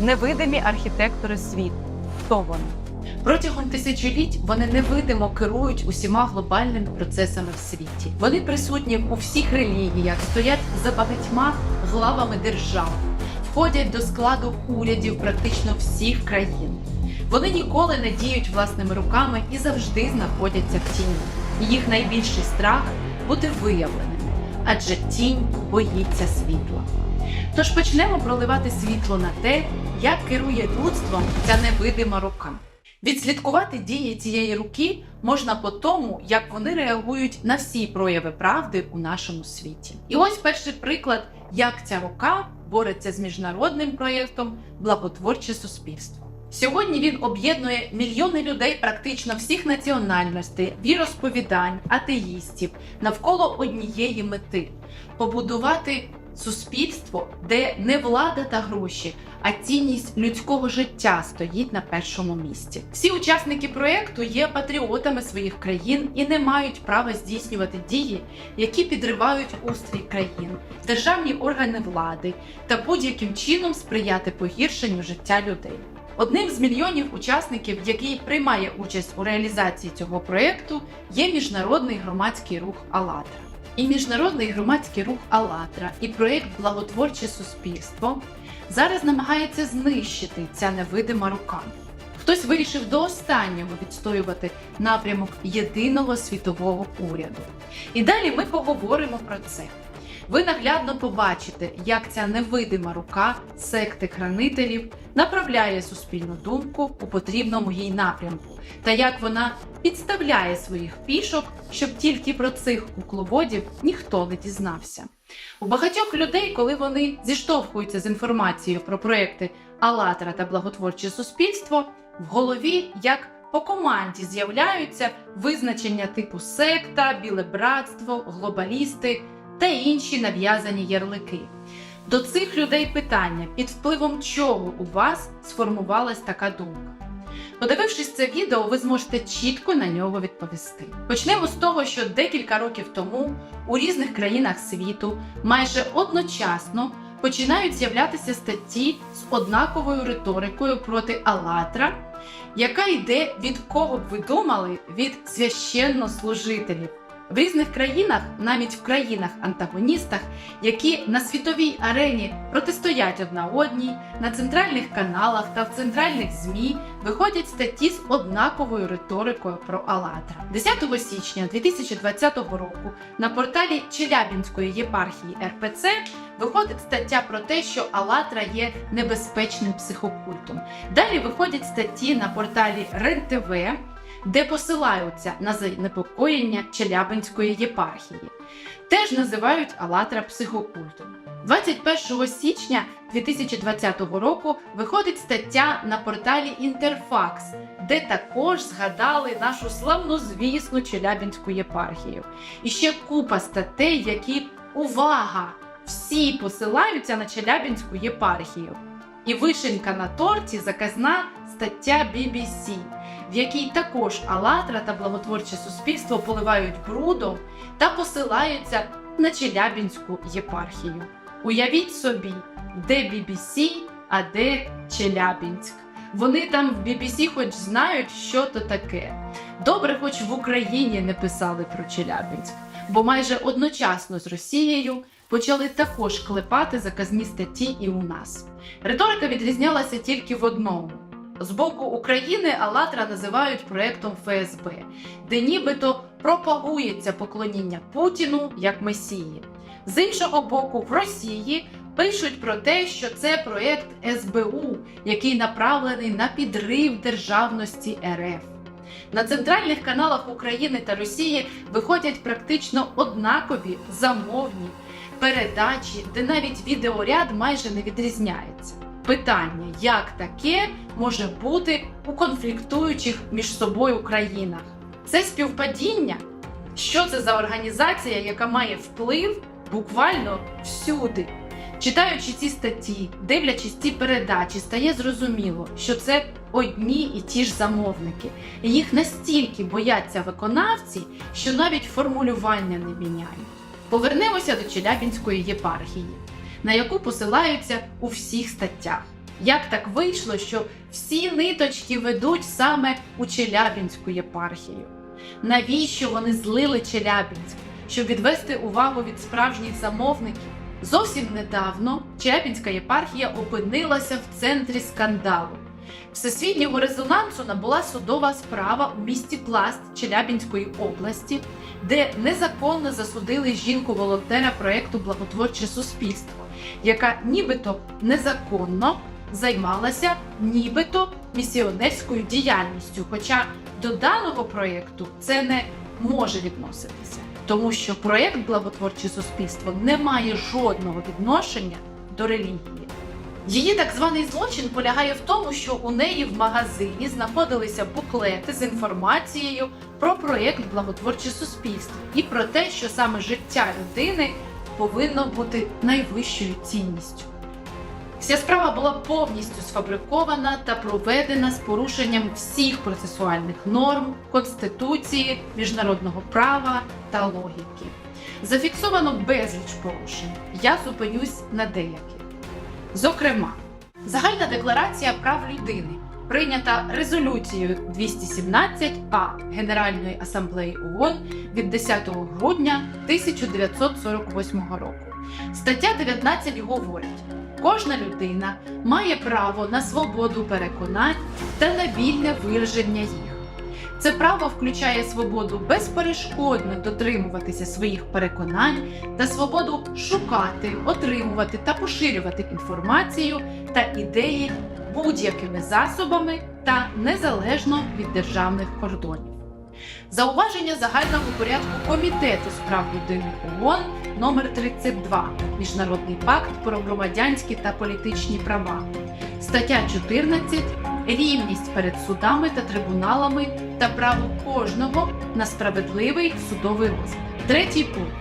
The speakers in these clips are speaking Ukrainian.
невидимі архітектори світу. Хто вони? Протягом тисячоліть вони невидимо керують усіма глобальними процесами в світі. Вони присутні у всіх релігіях, стоять за багатьма главами держав, входять до складу урядів практично всіх країн. Вони ніколи не діють власними руками і завжди знаходяться в тіні. Їх найбільший страх бути виявленими, адже тінь боїться світла. Тож почнемо проливати світло на те, як керує людством ця невидима рука. Відслідкувати дії цієї руки можна по тому, як вони реагують на всі прояви правди у нашому світі. І ось перший приклад, як ця рука бореться з міжнародним проєктом Благотворче суспільство. Сьогодні він об'єднує мільйони людей практично всіх національностей, віросповідань, атеїстів навколо однієї мети побудувати суспільство, де не влада та гроші, а цінність людського життя стоїть на першому місці. Всі учасники проекту є патріотами своїх країн і не мають права здійснювати дії, які підривають устрій країн, державні органи влади та будь-яким чином сприяти погіршенню життя людей. Одним з мільйонів учасників, який приймає участь у реалізації цього проєкту, є міжнародний громадський рух «АЛЛАТРА». І міжнародний громадський рух «АЛЛАТРА» і проєкт Благотворче суспільство зараз намагається знищити ця невидима рука. Хтось вирішив до останнього відстоювати напрямок єдиного світового уряду. І далі ми поговоримо про це. Ви наглядно побачите, як ця невидима рука секти хранителів направляє суспільну думку у потрібному їй напрямку, та як вона підставляє своїх пішок, щоб тільки про цих кукловодів ніхто не дізнався. У багатьох людей, коли вони зіштовхуються з інформацією про проекти «АЛЛАТРА» та благотворче суспільство, в голові як по команді з'являються визначення типу секта, біле братство, глобалісти та інші нав'язані ярлики. До цих людей питання, під впливом чого у вас сформувалась така думка. Подивившись це відео, ви зможете чітко на нього відповісти. Почнемо з того, що декілька років тому у різних країнах світу майже одночасно починають з'являтися статті з однаковою риторикою проти Алатра, яка йде від кого б ви думали від священнослужителів. В різних країнах, навіть в країнах-антагоністах, які на світовій арені протистоять одна одній, на центральних каналах та в центральних ЗМІ виходять статті з однаковою риторикою про Алатра. 10 січня 2020 року на порталі Челябінської єпархії РПЦ виходить стаття про те, що Алатра є небезпечним психокультом. Далі виходять статті на порталі РЕН-ТВ, де посилаються на занепокоєння Челябинської єпархії. Теж називають Алатра психокультом. 21 січня 2020 року виходить стаття на порталі Інтерфакс, де також згадали нашу славнозвісну Челябинську єпархію. І ще купа статей, які увага! Всі посилаються на Челябинську єпархію. І вишенька на торті заказна стаття BBC, в якій також Алатра та благотворче суспільство поливають брудом та посилаються на Челябінську єпархію. Уявіть собі, де BBC, а де Челябінськ. Вони там в BBC хоч знають, що то таке. Добре, хоч в Україні не писали про Челябінськ, бо майже одночасно з Росією почали також клепати заказні статті і у нас. Риторика відрізнялася тільки в одному. З боку України Алатра називають проектом ФСБ, де нібито пропагується поклоніння Путіну як месії. З іншого боку, в Росії пишуть про те, що це проект СБУ, який направлений на підрив державності РФ. На центральних каналах України та Росії виходять практично однакові замовні передачі, де навіть відеоряд майже не відрізняється. Питання, як таке може бути у конфліктуючих між собою країнах? Це співпадіння? Що це за організація, яка має вплив буквально всюди? Читаючи ці статті, дивлячись ці передачі, стає зрозуміло, що це одні і ті ж замовники. І їх настільки бояться виконавці, що навіть формулювання не міняють. Повернемося до Челябінської єпархії, на яку посилаються у всіх статтях. Як так вийшло, що всі ниточки ведуть саме у Челябінську єпархію? Навіщо вони злили Челябінськ? Щоб відвести увагу від справжніх замовників? Зовсім недавно Челябінська єпархія опинилася в центрі скандалу. Всесвітнього резонансу набула судова справа у місті Пласт Челябінської області, де незаконно засудили жінку-волонтера проєкту Благотворче суспільство, яка нібито незаконно займалася нібито місіонерською діяльністю. Хоча до даного проєкту це не може відноситися, тому що проєкт Благотворче суспільство не має жодного відношення до релігії. Її так званий злочин полягає в тому, що у неї в магазині знаходилися буклети з інформацією про проєкт Благотворче суспільство і про те, що саме життя людини повинно бути найвищою цінністю. Вся справа була повністю сфабрикована та проведена з порушенням всіх процесуальних норм, конституції, міжнародного права та логіки. Зафіксовано безліч порушень. Я зупинюсь на деяких. Зокрема, загальна декларація прав людини, прийнята резолюцією 217 А Генеральної асамблеї ООН від 10 грудня 1948 року. Стаття 19 говорить: кожна людина має право на свободу переконань та на вільне вираження їх. Це право включає свободу безперешкодно дотримуватися своїх переконань та свободу шукати, отримувати та поширювати інформацію та ідеї будь-якими засобами та незалежно від державних кордонів. Зауваження загального порядку Комітету з прав людини ООН номер 32 Міжнародний пакт про громадянські та політичні права. Стаття 14 рівність перед судами та трибуналами та право кожного на справедливий судовий розгляд. Третій пункт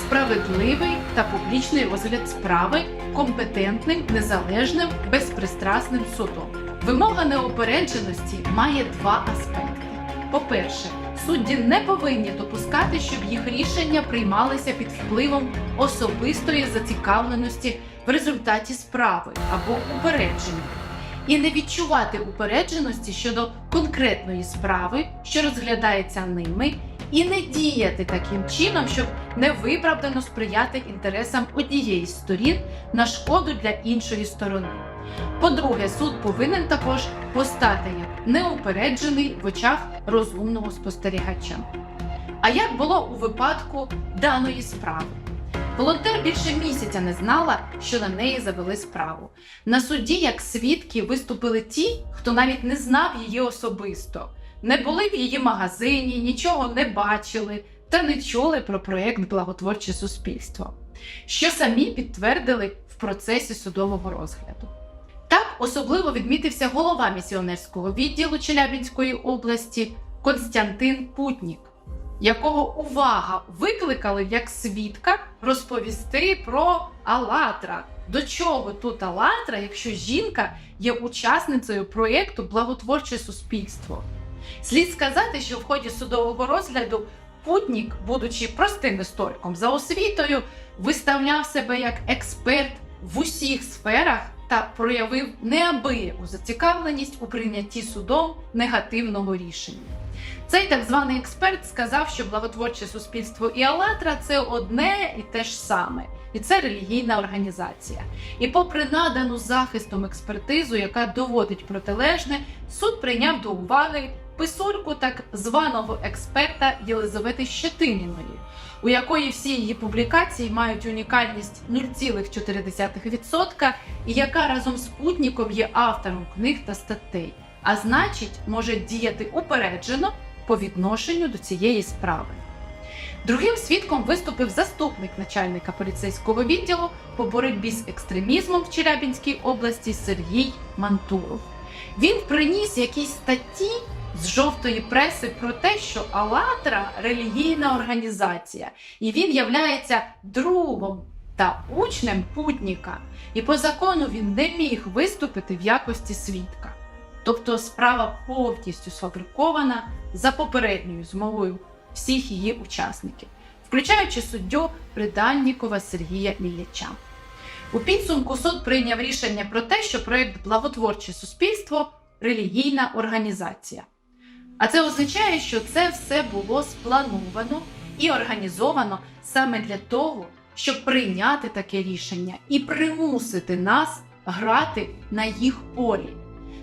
справедливий та публічний розгляд справи компетентним, незалежним, безпристрасним судом. Вимога неопередженості має два аспекти. По-перше, судді не повинні допускати, щоб їх рішення приймалися під впливом особистої зацікавленості в результаті справи або упередження, і не відчувати упередженості щодо конкретної справи, що розглядається ними, і не діяти таким чином, щоб невиправдано сприяти інтересам однієї з сторін на шкоду для іншої сторони. По-друге, суд повинен також постати як неупереджений в очах розумного спостерігача. А як було у випадку даної справи? Волонтер більше місяця не знала, що на неї завели справу. На суді, як свідки, виступили ті, хто навіть не знав її особисто, не були в її магазині, нічого не бачили та не чули про проєкт Благотворче суспільство, що самі підтвердили в процесі судового розгляду. Так особливо відмітився голова місіонерського відділу Челябінської області Константин Путнік, якого увага викликали як свідка розповісти про Алатра. До чого тут Алатра, якщо жінка є учасницею проєкту Благотворче суспільство? Слід сказати, що в ході судового розгляду Путнік, будучи простим істориком за освітою, виставляв себе як експерт в усіх сферах та проявив неабияку зацікавленість у прийнятті судом негативного рішення. Цей так званий експерт сказав, що благотворче суспільство і Алатра це одне і те ж саме, і це релігійна організація. І попри надану захистом експертизу, яка доводить протилежне, суд прийняв до уваги писульку так званого експерта Єлизавети Щетиніної, у якої всі її публікації мають унікальність 0,4% і яка разом з Путніком є автором книг та статей, а значить, може діяти упереджено по відношенню до цієї справи. Другим свідком виступив заступник начальника поліцейського відділу по боротьбі з екстремізмом в Челябінській області Сергій Мантуров. Він приніс якісь статті з жовтої преси про те, що Алатра релігійна організація, і він являється другом та учнем путніка. І по закону він не міг виступити в якості свідка. Тобто справа повністю сфабрикована за попередньою змовою всіх її учасників, включаючи суддю Придальнікова Сергія Ілліча. У підсумку суд прийняв рішення про те, що проєкт Благотворче суспільство релігійна організація. А це означає, що це все було сплановано і організовано саме для того, щоб прийняти таке рішення і примусити нас грати на їх полі,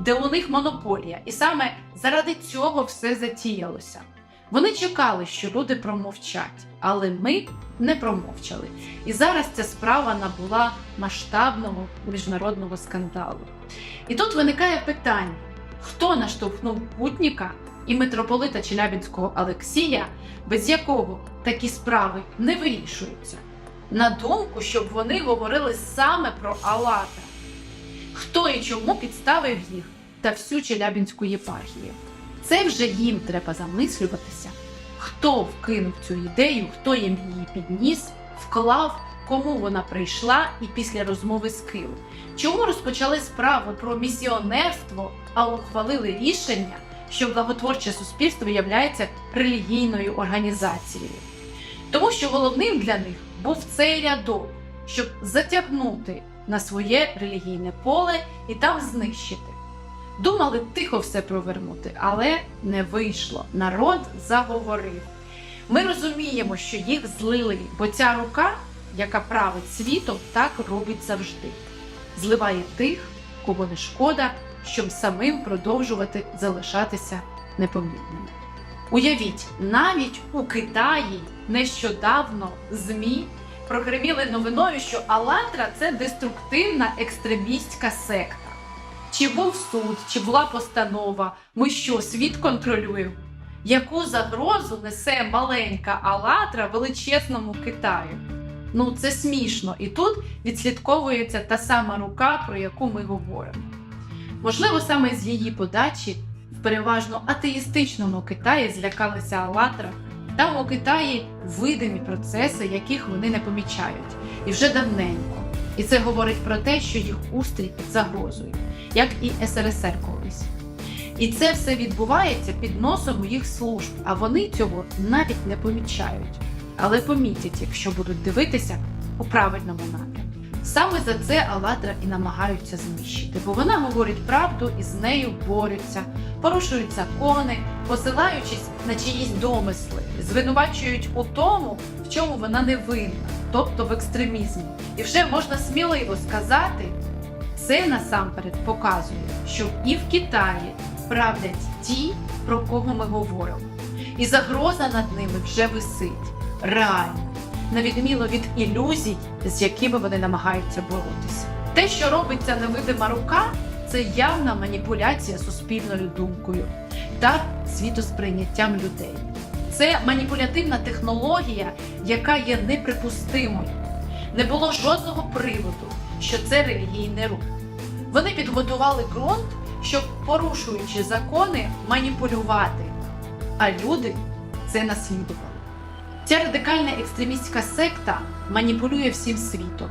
де у них монополія. І саме заради цього все затіялося. Вони чекали, що люди промовчать, але ми не промовчали. І зараз ця справа набула масштабного міжнародного скандалу. І тут виникає питання: хто наштовхнув путніка і митрополита Челябінського Олексія, без якого такі справи не вирішуються? На думку, щоб вони говорили саме про Аллата. Хто і чому підставив їх та всю Челябінську єпархію? Це вже їм треба замислюватися, хто вкинув цю ідею, хто їм її підніс, вклав, кому вона прийшла і після розмови з ким. Чому розпочали справу про місіонерство, а ухвалили рішення, що благотворче суспільство є релігійною організацією? Тому що головним для них був цей рядок, щоб затягнути на своє релігійне поле і там знищити. Думали тихо все провернути, але не вийшло. Народ заговорив. Ми розуміємо, що їх злили, бо ця рука, яка править світом, так робить завжди. Зливає тих, кого не шкода, щоб самим продовжувати залишатися непомітними. Уявіть, навіть у Китаї нещодавно ЗМІ прогреміли новиною, що Алатра це деструктивна екстремістська секта. Чи був суд, чи була постанова, ми що, світ контролюємо? Яку загрозу несе маленька Алатра величезному Китаю? Ну це смішно, і тут відслідковується та сама рука, про яку ми говоримо. Можливо, саме з її подачі в переважно атеїстичному Китаї злякалися Алатра. Там у Китаї видимі процеси, яких вони не помічають, і вже давненько. І це говорить про те, що їх устрій під загрозою, як і СРСР колись. І це все відбувається під носом їх служб, а вони цього навіть не помічають. Але помітять, якщо будуть дивитися у правильному напрямку. Саме за це Алатра і намагаються знищити, бо вона говорить правду і з нею борються, порушують закони, посилаючись на чиїсь домисли, звинувачують у тому, в чому вона не винна, тобто в екстремізмі. І вже можна сміливо сказати, це насамперед показує, що і в Китаї правлять ті, про кого ми говоримо. І загроза над ними вже висить реально, на відміну від ілюзій, з якими вони намагаються боротися. Те, що робиться невидима рука, це явна маніпуляція суспільною думкою та світосприйняттям людей. Це маніпулятивна технологія, яка є неприпустимою. Не було жодного приводу, що це релігійний рух. Вони підготували ґрунт, щоб, порушуючи закони, маніпулювати, а люди це наслідували. Ця радикальна екстремістська секта маніпулює всім світом,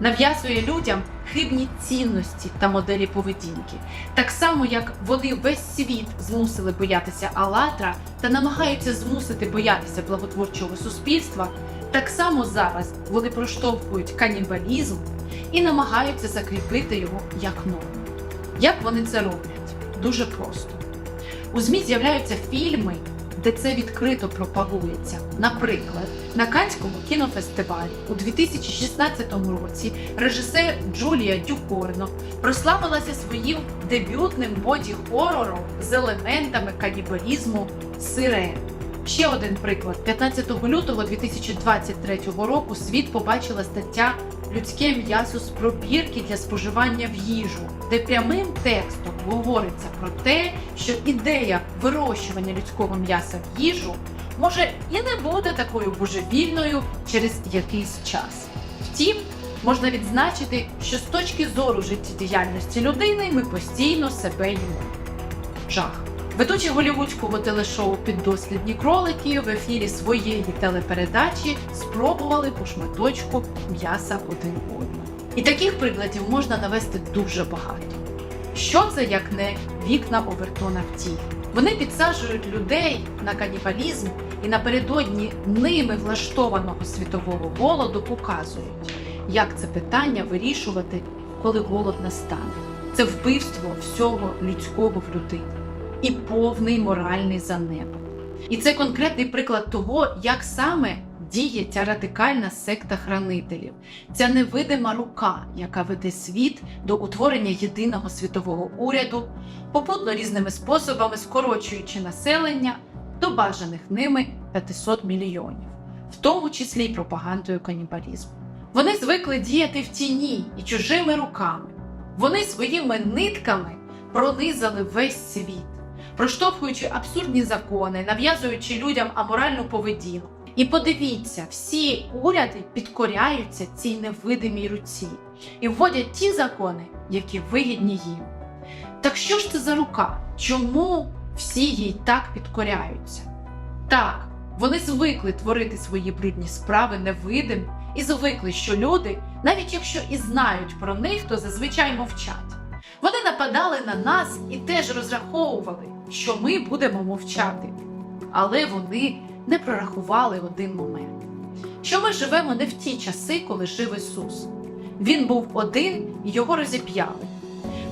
нав'язує людям хибні цінності та моделі поведінки, так само як вони весь світ змусили боятися Алатра та намагаються змусити боятися благотворчого суспільства. Так само зараз вони проштовхують канібалізм і намагаються закріпити його як норму. Як вони це роблять? Дуже просто. У ЗМІ з'являються фільми, де це відкрито пропагується. Наприклад, на Канському кінофестивалі у 2016 році режисер Джулія Дюкорно прославилася своїм дебютним боді-хорором з елементами канібалізму Сирен. Ще один приклад: 15 лютого 2023 року світ побачила стаття Людське м'ясо з пробірки для споживання в їжу, де прямим текстом говориться про те, що ідея вирощування людського м'яса в їжу може і не буде такою божевільною через якийсь час. Втім, можна відзначити, що з точки зору життєдіяльності людини ми постійно себе їмо. Жах. Ведучі голівудського телешоу Піддослідні кролики в ефірі своєї телепередачі спробували по шматочку м'яса один одного. І таких прикладів можна навести дуже багато. Що це як не вікна Овертона в ті? Вони підсаджують людей на канібалізм і напередодні ними влаштованого світового голоду показують. як це питання вирішувати, коли голод настане. Це вбивство всього людського в людині і повний моральний занепад. І це конкретний приклад того, як саме діє ця радикальна секта хранителів, ця невидима рука, яка веде світ до утворення єдиного світового уряду, попутно різними способами скорочуючи населення до бажаних ними 500 мільйонів, в тому числі й пропагандою канібалізму. Вони звикли діяти в тіні і чужими руками. Вони своїми нитками пронизали весь світ, проштовхуючи абсурдні закони, нав'язуючи людям аморальну поведінку. І подивіться, всі уряди підкоряються цій невидимій руці і вводять ті закони, які вигідні їм. Так що ж це за рука? Чому всі їй так підкоряються? Так, вони звикли творити свої брудні справи невидим і звикли, що люди, навіть якщо і знають про них, то зазвичай мовчать. Вони нападали на нас і теж розраховували, що ми будемо мовчати. Але вони не прорахували один момент: що ми живемо не в ті часи, коли жив Ісус. Він був один і його розіп'яли.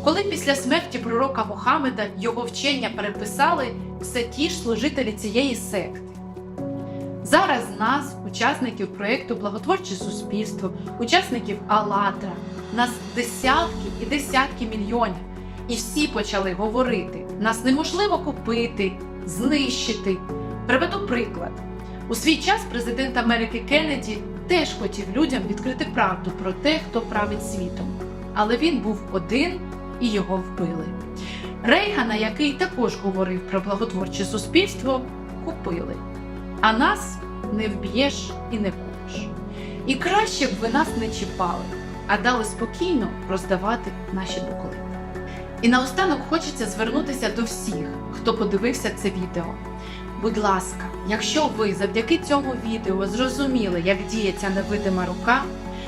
Коли після смерті пророка Мохамеда його вчення переписали все ті ж служителі цієї секти. Зараз нас, учасників проєкту Благотворче суспільство, учасників «АЛЛАТРА», нас десятки і десятки мільйонів. І всі почали говорити: нас неможливо купити, знищити. Приведу приклад. У свій час президент Америки Кеннеді теж хотів людям відкрити правду про те, хто править світом. Але він був один і його вбили. Рейгана, який також говорив про благотворче суспільство, купили. А нас не вб'єш і не купиш. І краще б ви нас не чіпали, а дали спокійно роздавати наші буклети. І наостанок хочеться звернутися до всіх, хто подивився це відео. Будь ласка, якщо ви завдяки цьому відео зрозуміли, як діє ця невидима рука,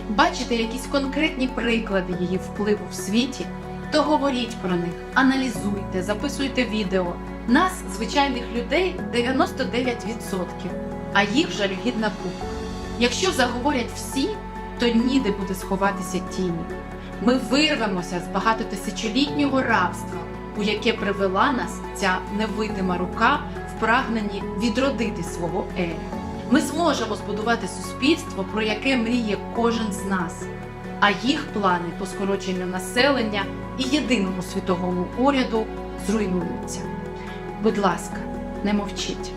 бачите якісь конкретні приклади її впливу в світі, то говоріть про них, аналізуйте, записуйте відео. Нас, звичайних людей, 99%, а їх жалюгідна купа. Якщо заговорять всі, то ніде буде сховатися тіні. Ми вирвемося з багатотисячолітнього рабства, у яке привела нас ця невидима рука в прагненні відродити свого еля. Ми зможемо збудувати суспільство, про яке мріє кожен з нас, а їх плани по скороченню населення і єдиному світовому уряду зруйнуються. Будь ласка, не мовчіть.